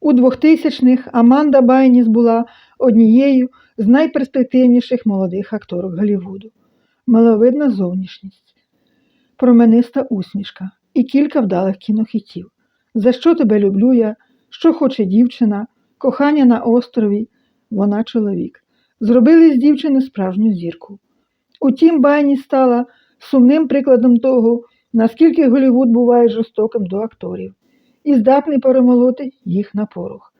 У 2000-х Аманда Байніс була однією з найперспективніших молодих акторок Голлівуду. Миловидна зовнішність, промениста усмішка і кілька вдалих кінохітів. За що тебе люблю я, що хоче дівчина, кохання на острові, вона чоловік. Зробили з дівчини справжню зірку. Утім, Байніс стала сумним прикладом того, наскільки Голлівуд буває жорстоким до акторів і здатний перемолоти їх на порох.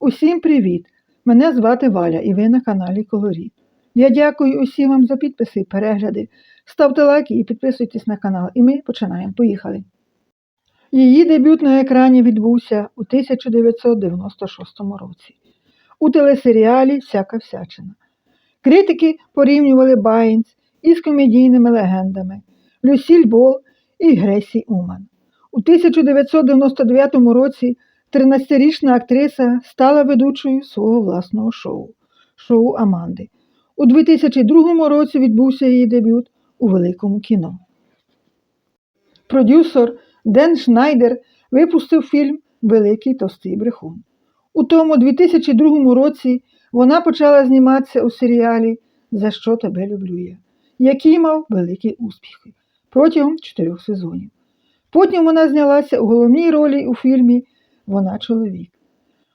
Усім привіт! Мене звати Валя і ви на каналі Колоріт. Я дякую усім вам за підписи і перегляди. Ставте лайки і підписуйтесь на канал, і ми починаємо. Поїхали. Її дебют на екрані відбувся у 1996 році у телесеріалі Всяка всячина. Критики порівнювали Байнс із комедійними легендами Люсіль Бол і Гресі Уман. У 1999 році 13-річна актриса стала ведучою свого власного шоу шоу Аманди. У 2002 році відбувся її дебют у великому кіно. Продюсер Ден Шнайдер випустив фільм Великий товстий брехун. У тому 2002 році вона почала зніматися у серіалі За що тебе люблю я, який мав великі успіхи протягом чотирьох сезонів. Потім вона знялася у головній ролі у фільмі Вона чоловік.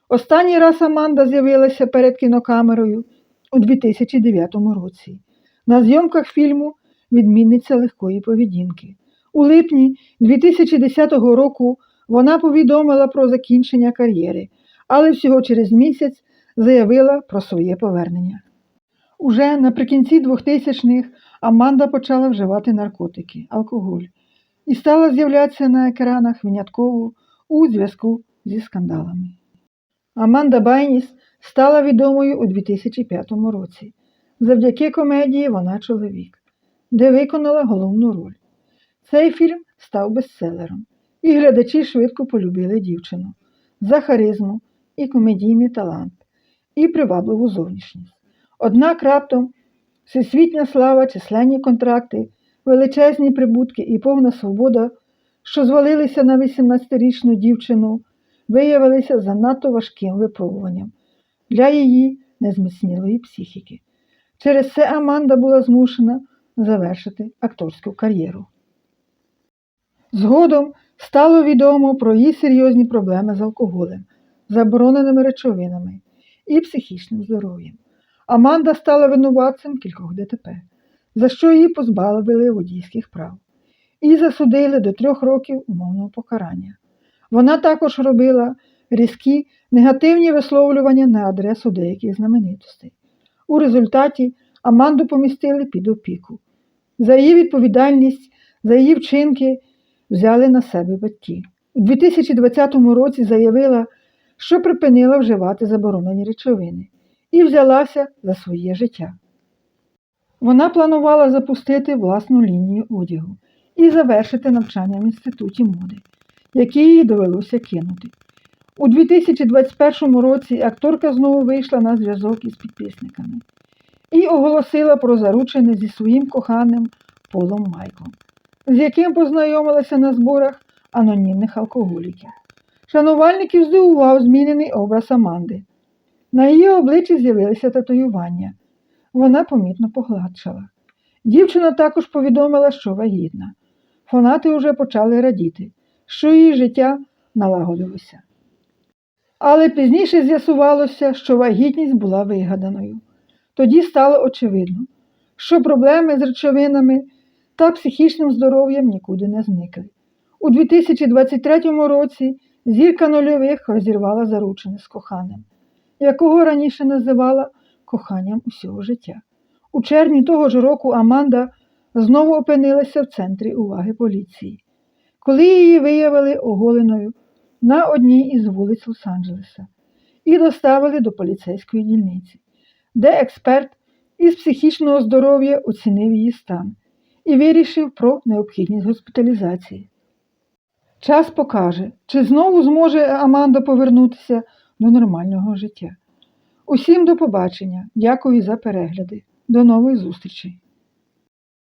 Останній раз Аманда з'явилася перед кінокамерою у 2009 році на зйомках фільму Відмінниця легкої поведінки. У липні 2010 року вона повідомила про закінчення кар'єри, але всього через місяць заявила про своє повернення. Уже наприкінці 2000-х Аманда почала вживати наркотики, алкоголь і стала з'являтися на екранах винятково у зв'язку зі скандалами. Аманда Байніс стала відомою у 2005 році завдяки комедії Вона чоловік, де виконала головну роль. Цей фільм став бестселером, і глядачі швидко полюбили дівчину за харизму і комедійний талант, і привабливу зовнішність. Однак раптом всесвітня слава, численні контракти, величезні прибутки і повна свобода, що звалилися на 18-річну дівчину, виявилися занадто важким випробуванням для її незміцнілої психіки. Через це Аманда була змушена завершити акторську кар'єру. Згодом стало відомо про її серйозні проблеми з алкоголем, забороненими речовинами і психічним здоров'ям. Аманда стала винуватцем кількох ДТП, за що її позбавили водійських прав, і засудили до трьох років умовного покарання. Вона також робила різкі негативні висловлювання на адресу деяких знаменитостей. У результаті Аманду помістили під опіку. За її відповідальність, за її вчинки взяли на себе батьки. У 2020 році заявила, що припинила вживати заборонені речовини і взялася за своє життя. Вона планувала запустити власну лінію одягу і завершити навчання в інституті моди, який їй довелося кинути. У 2021 році акторка знову вийшла на зв'язок із підписниками і оголосила про заручене зі своїм коханим Полом Майклом, з яким познайомилася на зборах анонімних алкоголіків. Шанувальників здивував змінений образ Аманди. На її обличчі з'явилися татуювання. Вона помітно погладшала. Дівчина також повідомила, що вагітна. Фанати вже почали радіти, що її життя налагодилося. Але пізніше з'ясувалося, що вагітність була вигаданою. Тоді стало очевидно, що проблеми з речовинами та психічним здоров'ям нікуди не зникли. У 2023 році зірка нульових розірвала заручене з коханим, якого раніше називала коханням усього життя. У червні того ж року Аманда знову опинилася в центрі уваги поліції, коли її виявили оголеною на одній із вулиць Лос-Анджелеса і доставили до поліцейської дільниці, де експерт із психічного здоров'я оцінив її стан і вирішив про необхідність госпіталізації. Час покаже, чи знову зможе Аманда повернутися до нормального життя. Усім до побачення. Дякую за перегляди. До нових зустрічей!